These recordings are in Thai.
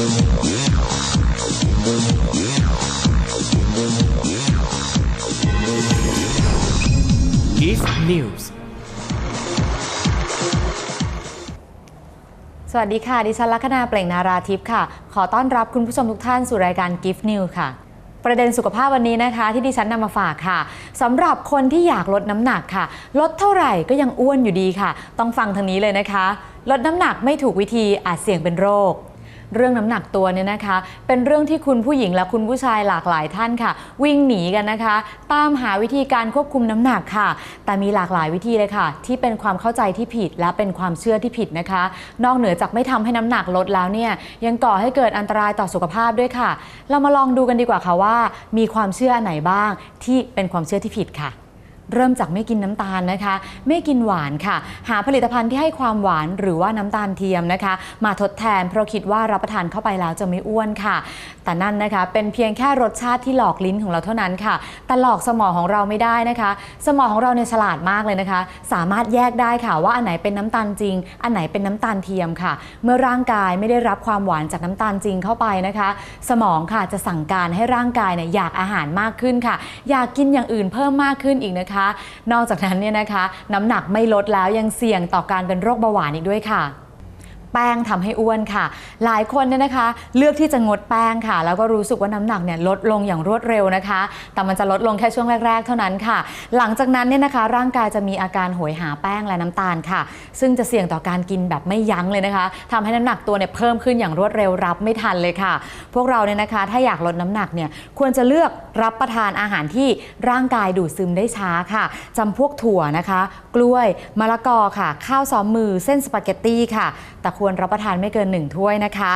GIF News สวัสดีค่ะ ดิฉันลัคนาเปล่งนาราทิพย์ค่ะ ขอต้อนรับคุณผู้ชมทุกท่านสู่รายการ Gift News ค่ะ ประเด็นสุขภาพวันนี้นะคะ ที่ดิฉันนำมาฝากค่ะสำหรับคนที่อยากลดน้ำหนักค่ะ ลดเท่าไหร่ก็ยังอ้วนอยู่ดีค่ะ ต้องฟังทางนี้เลยนะคะ ลดน้ำหนักไม่ถูกวิธีอาจเสี่ยงเป็นโรค เรื่องน้ำหนักตัวเนี่ยนะคะ เป็นเรื่องที่คุณผู้หญิงและคุณผู้ชายหลากหลายท่านค่ะ วิ่งหนีกันนะคะ ตามหาวิธีการควบคุมน้ำหนักค่ะ แต่มีหลากหลายวิธีเลยค่ะ ที่เป็นความเข้าใจที่ผิดและเป็นความเชื่อที่ผิดนะคะ นอกเหนือจากไม่ทำให้น้ำหนักลดแล้วเนี่ยยังก่อให้เกิดอันตรายต่อสุขภาพด้วยค่ะ เรามาลองดูกันดีกว่าค่ะว่า มีความเชื่ออันไหนบ้างที่เป็นความเชื่อที่ผิดค่ะ เริ่มจากไม่กินน้ำตาลนะคะ ไม่กินหวานค่ะ หาผลิตภัณฑ์ที่ให้ความหวานหรือว่าน้ำตาลเทียมนะคะ มาทดแทนเพราะคิดว่ารับประทานเข้าไปแล้วจะไม่อ้วนค่ะ แต่นั่นนะคะเป็นเพียงแค่รสชาติที่หลอกลิ้นของเราเท่านั้นค่ะ แต่หลอกสมองของเราไม่ได้นะคะ สมองของเราเนี่ยฉลาดมากเลยนะคะ สามารถแยกได้ค่ะว่าอันไหนเป็นน้ำตาลจริง อันไหนเป็นน้ำตาลเทียมค่ะ เมื่อร่างกายไม่ได้รับความหวานจากน้ำตาลจริงเข้าไปนะคะ สมองค่ะจะสั่งการให้ร่างกายเนี่ยอยากอาหารมากขึ้นค่ะ อยากกินอย่างอื่นเพิ่มมากขึ้นอีกนะคะนอกจากนั้นเนี่ยนะคะ น้ำหนักไม่ลดแล้วยังเสี่ยงต่อการเป็นโรคเบาหวานอีกด้วยค่ะ แป้งทำให้อ้วนค่ะ หลายคนเนี่ยนะคะ เลือกที่จะงดแป้งค่ะ แล้วก็รู้สึกว่าน้ำหนักเนี่ยลดลงอย่างรวดเร็วนะคะ แต่มันจะลดลงแค่ช่วงแรก ๆ เท่านั้นค่ะ หลังจากนั้นเนี่ยนะคะ ร่างกายจะมีอาการโหยหาแป้งและน้ำตาลค่ะ ซึ่งจะเสี่ยงต่อการกินแบบไม่ยั้งเลยนะคะทำให้น้ำหนักตัวเนี่ยเพิ่มขึ้นอย่างรวดเร็วรับไม่ทันเลยค่ะ พวกเราเนี่ยนะคะ ถ้าอยากลดน้ำหนักเนี่ยควรจะเลือกรับประทานอาหารที่ร่างกายดูดซึมได้ช้าค่ะจำพวกถั่วนะคะ กล้วยมะละกอค่ะ ข้าวซ้อมมือเส้นสปาเกตตี้ค่ะแต่ควรรับประทานไม่เกิน1ถ้วยนะคะ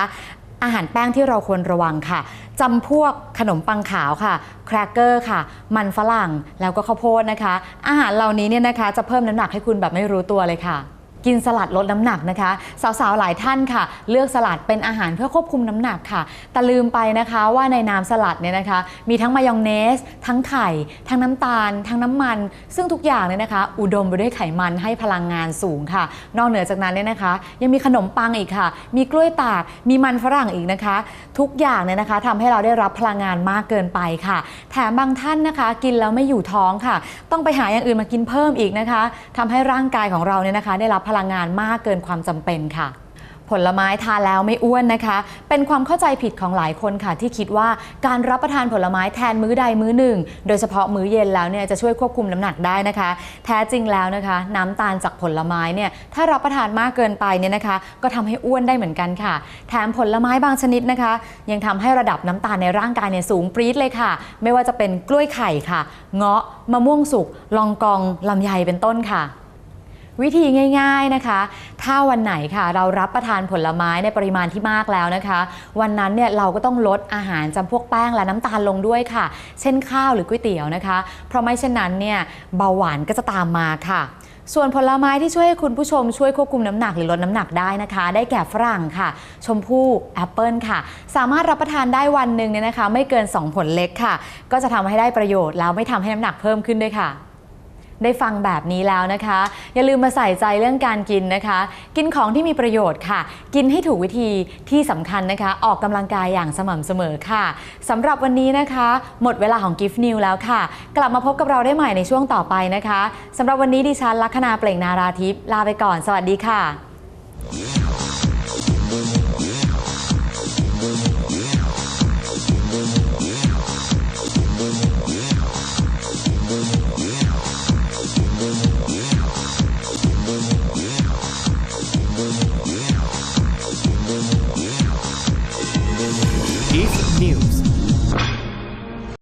อาหารแป้งที่เราควรระวังค่ะจำพวกขนมปังขาวค่ะแครกเกอร์ค่ะ มันฝรั่งแล้วก็ข้าวโพดนะคะ อาหารเหล่านี้เนี่ยนะคะจะเพิ่มน้ำหนักให้คุณแบบไม่รู้ตัวเลยค่ะ กินสลัดลดน้ำหนักนะคะ สาวๆ หลายท่านค่ะ เลือกสลัดเป็นอาหารเพื่อควบคุมน้ำหนักค่ะ แต่ลืมไปนะคะว่าในน้ำสลัดเนี่ยนะคะ มีทั้งมายองเนส ทั้งไข่ ทั้งน้ำตาล ทั้งน้ำมัน ซึ่งทุกอย่างเนี่ยนะคะ อุดมไปด้วยไขมันให้พลังงานสูงค่ะ นอกเหนือจากนั้นเนี่ยนะคะ ยังมีขนมปังอีกค่ะ มีกล้วยตาก มีมันฝรั่งอีกนะคะ ทุกอย่างเนี่ยนะคะทำให้เราได้รับพลังงานมากเกินไปค่ะ แถมบางท่านนะคะ กินแล้วไม่อยู่ท้องค่ะ ต้องไปหาอย่างอื่นมากินเพิ่มอีกนะคะทำให้ร่างกายของเราเนี่ยนะคะ ได้รับพลังงานมากเกินความจำเป็นค่ะผลไม้ทานแล้วไม่อ้วนนะคะ เป็นความเข้าใจผิดของหลายคนค่ะ ที่คิดว่าการรับประทานผลไม้แทนมื้อใดมื้อหนึ่ง โดยเฉพาะมื้อเย็นแล้วเนี่ยจะช่วยควบคุมน้ำหนักได้นะคะ แท้จริงแล้วนะคะ น้ำตาลจากผลไม้เนี่ยถ้ารับประทานมากเกินไปเนี่ยนะคะ ก็ทำให้อ้วนได้เหมือนกันค่ะ แถมผลไม้บางชนิดนะคะ ยังทำให้ระดับน้ำตาลในร่างกายเนี่ยสูงปรี๊ดเลยค่ะ ไม่ว่าจะเป็นกล้วยไข่ค่ะ เงาะมะม่วงสุกลองกองลำไยเป็นต้นค่ะ วิธีง่าย ๆนะคะ ถ้าวันไหนค่ะ เรารับประทานผลไม้ในปริมาณที่มากแล้วนะคะ วันนั้นเนี่ยเราก็ต้องลดอาหารจำพวกแป้งและน้ำตาลลงด้วยค่ะ เช่นข้าวหรือก๋วยเตี๋ยวนะคะ เพราะไม่เช่นนั้นเนี่ยเบาหวานก็จะตามมาค่ะส่วนผลไม้ที่ช่วยให้คุณผู้ชมช่วยควบคุมน้ำหนักหรือลดน้ำหนักได้นะคะ ได้แก่ฝรั่งค่ะ ชมพู่แอปเปิลค่ะ สามารถรับประทานได้วันหนึ่งเนี่ยนะคะ ไม่เกิน 2 ผลเล็กค่ะ ก็จะทำให้ได้ประโยชน์แล้วไม่ทำให้น้ำหนักเพิ่มขึ้นด้วยค่ะ ได้ฟังแบบนี้แล้วนะคะ อย่าลืมมาใส่ใจเรื่องการกินนะคะ กินของที่มีประโยชน์ค่ะ กินให้ถูกวิธีที่สำคัญนะคะ ออกกำลังกายอย่างสม่ำเสมอค่ะสำหรับวันนี้นะคะ หมดเวลาของกิฟต์นิวแล้วค่ะ กลับมาพบกับเราได้ใหม่ในช่วงต่อไปนะคะสำหรับวันนี้ดิฉันลัคนาเปล่งนาราทิพย์ลาไปก่อน สวัสดีค่ะ